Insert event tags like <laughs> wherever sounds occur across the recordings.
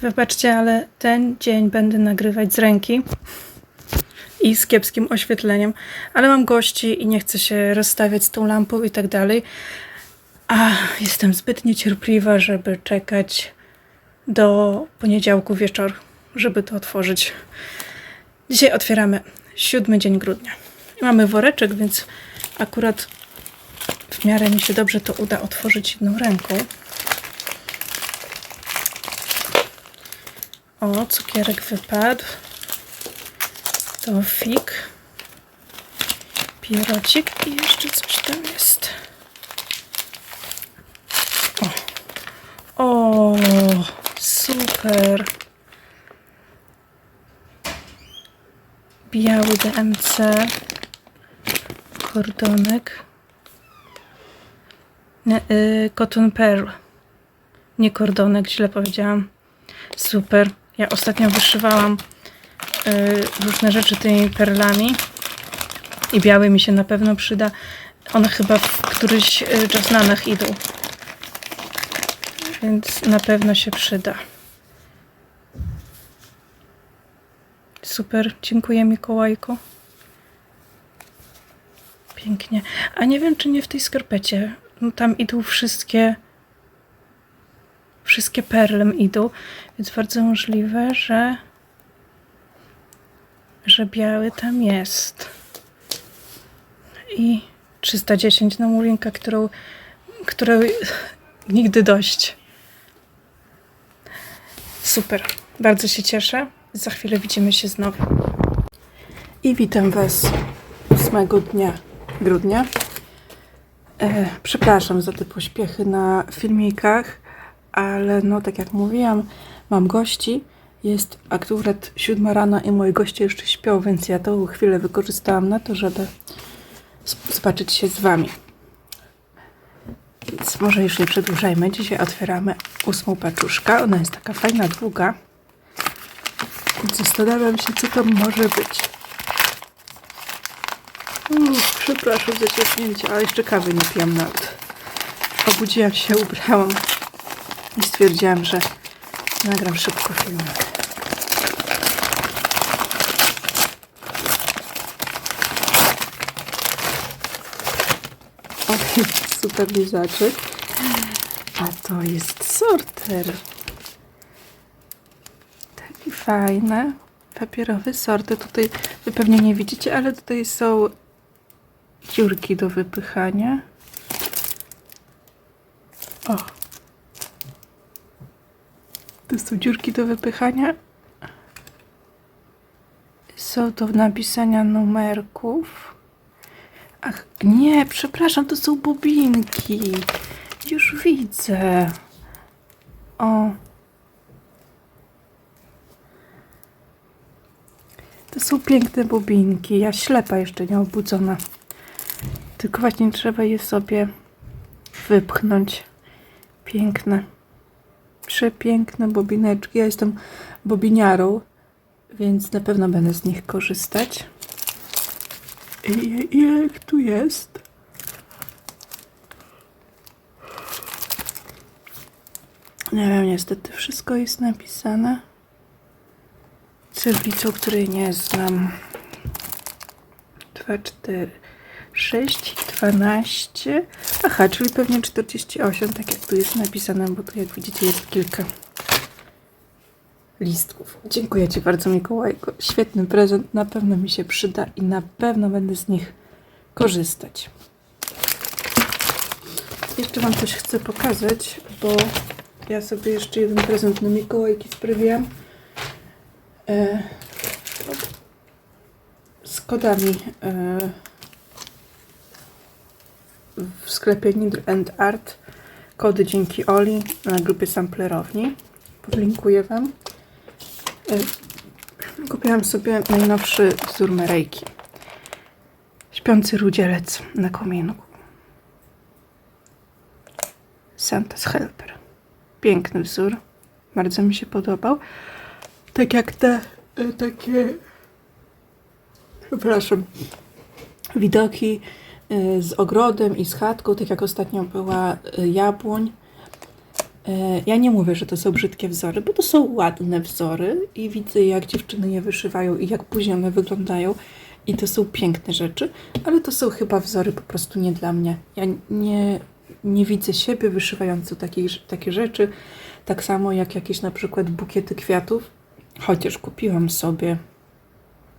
Wybaczcie, ale ten dzień będę nagrywać z ręki i z kiepskim oświetleniem, ale mam gości i nie chcę się rozstawiać z tą lampą i tak dalej. A jestem zbyt niecierpliwa, żeby czekać do poniedziałku wieczór, żeby to otworzyć. Dzisiaj otwieramy siódmy dzień grudnia. Mamy woreczek, więc akurat w miarę mi się dobrze to uda otworzyć jedną ręką. O, cukierek wypadł. To fig. I jeszcze coś tam jest. O, o super. Biały DMC. Kordonek. Nie, y, cotton pearl. Nie kordonek, źle powiedziałam. Super. Ja ostatnio wyszywałam y, różne rzeczy tymi perlami i biały mi się na pewno przyda. One chyba w któryś Jasnanach idą. Więc na pewno się przyda. Super. Dziękuję Mikołajko. Pięknie. A nie wiem, czy nie w tej skarpecie. No, tam idą wszystkie wszystkie perlem idą, więc bardzo możliwe, że że biały tam jest. I 310 na mulinkę, którą, której nigdy dość. Super, bardzo się cieszę. Za chwilę widzimy się znowu. I witam Was 8 dnia grudnia. E, przepraszam za te pośpiechy na filmikach ale no tak jak mówiłam, mam gości. Jest akurat siódma rano i moi goście jeszcze śpią, więc ja tą chwilę wykorzystałam na to, żeby zobaczyć się z Wami. Więc może już nie przedłużajmy. Dzisiaj otwieramy ósmą paczuszkę. Ona jest taka fajna, długa. Zastanawiam się, co to może być. Uff, przepraszam za ciśnięcie, ale jeszcze kawy nie piłam nawet. Obudziłam się, ubrałam i stwierdziłam, że nagram szybko filmik. <laughs> Super lizaczek. A to jest sorter. Taki fajny, papierowy sorter. Tutaj wy pewnie nie widzicie, ale tutaj są dziurki do wypychania. O, to są dziurki do wypychania. Są do napisania numerków. Ach, nie, przepraszam, to są bobinki. Już widzę. O. To są piękne bobinki. Ja ślepa jeszcze nie obudzona. Tylko właśnie trzeba je sobie wypchnąć. Piękne przepiękne bobineczki. Ja jestem bobiniarą, więc na pewno będę z nich korzystać. I, ich tu jest? Nie wiem, niestety wszystko jest napisane cyrylicą, której nie znam. 2, 4, 6, 12. Aha, czyli pewnie 48, tak jak tu jest napisane, bo tu jak widzicie jest kilka listków. Dziękuję Ci bardzo Mikołajko. Świetny prezent, na pewno mi się przyda i na pewno będę z nich korzystać. Jeszcze Wam coś chcę pokazać, bo ja sobie jeszcze jeden prezent na Mikołajki sprawiłam. E, z kodami e, w sklepie Needle and Art. Kody dzięki Oli na grupie samplerowni. Podlinkuję Wam. Y, Kupiłam sobie najnowszy wzór Merejki. Śpiący rudzielec na kominku. Santa's Helper. Piękny wzór. Bardzo mi się podobał. Tak jak te y, takie przepraszam widoki z ogrodem i z chatką, tak jak ostatnio była y, jabłoń. Y, Ja nie mówię, że to są brzydkie wzory, bo to są ładne wzory i widzę, jak dziewczyny je wyszywają i jak później one wyglądają. I to są piękne rzeczy, ale to są chyba wzory po prostu nie dla mnie. Ja nie, nie widzę siebie wyszywającą takich, takie rzeczy. Tak samo jak jakieś na przykład bukiety kwiatów. Chociaż kupiłam sobie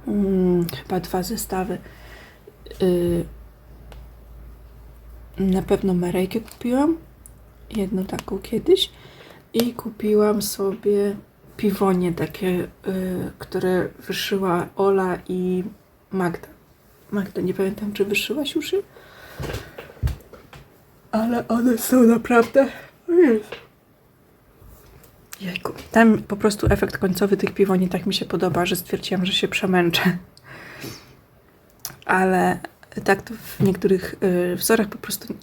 mm, chyba dwa zestawy. Y, na pewno Merejkę kupiłam. Jedną taką kiedyś. I kupiłam sobie piwonie takie, y, które wyszyła Ola i Magda. Magda, nie pamiętam, czy wyszyłaś już je? Ale one są naprawdę... Jejku. Tam po prostu efekt końcowy tych piwoni tak mi się podoba, że stwierdziłam, że się przemęczę. Ale tak to w niektórych y, wzorach po prostu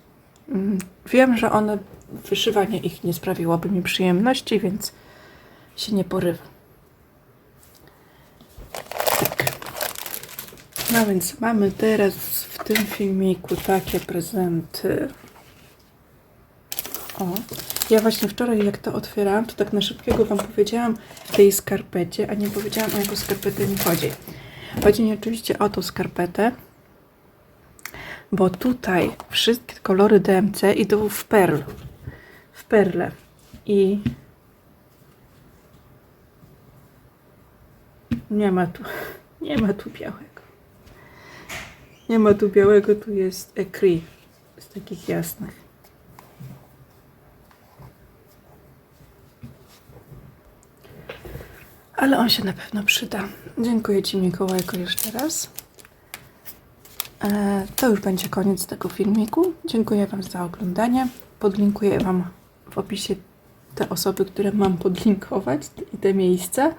mm, wiem, że one, wyszywanie ich nie sprawiłoby mi przyjemności, więc się nie porywam. Tak. No więc mamy teraz w tym filmiku takie prezenty. O, ja właśnie wczoraj jak to otwierałam, to tak na szybkiego Wam powiedziałam tej skarpecie, a nie powiedziałam o jaką skarpetę mi chodzi. Chodzi mi oczywiście o tą skarpetę, bo tutaj wszystkie kolory DMC idą w perl, w perle i nie ma tu, <laughs> nie ma tu białego. Nie ma tu białego, tu jest ecri z takich jasnych. Ale on się na pewno przyda. Dziękuję Ci Mikołajko jeszcze raz. E, to już będzie koniec tego filmiku. Dziękuję Wam za oglądanie. Podlinkuję Wam w opisie te osoby, które mam podlinkować i te miejsca.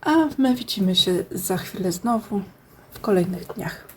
A my widzimy się za chwilę znowu w kolejnych dniach.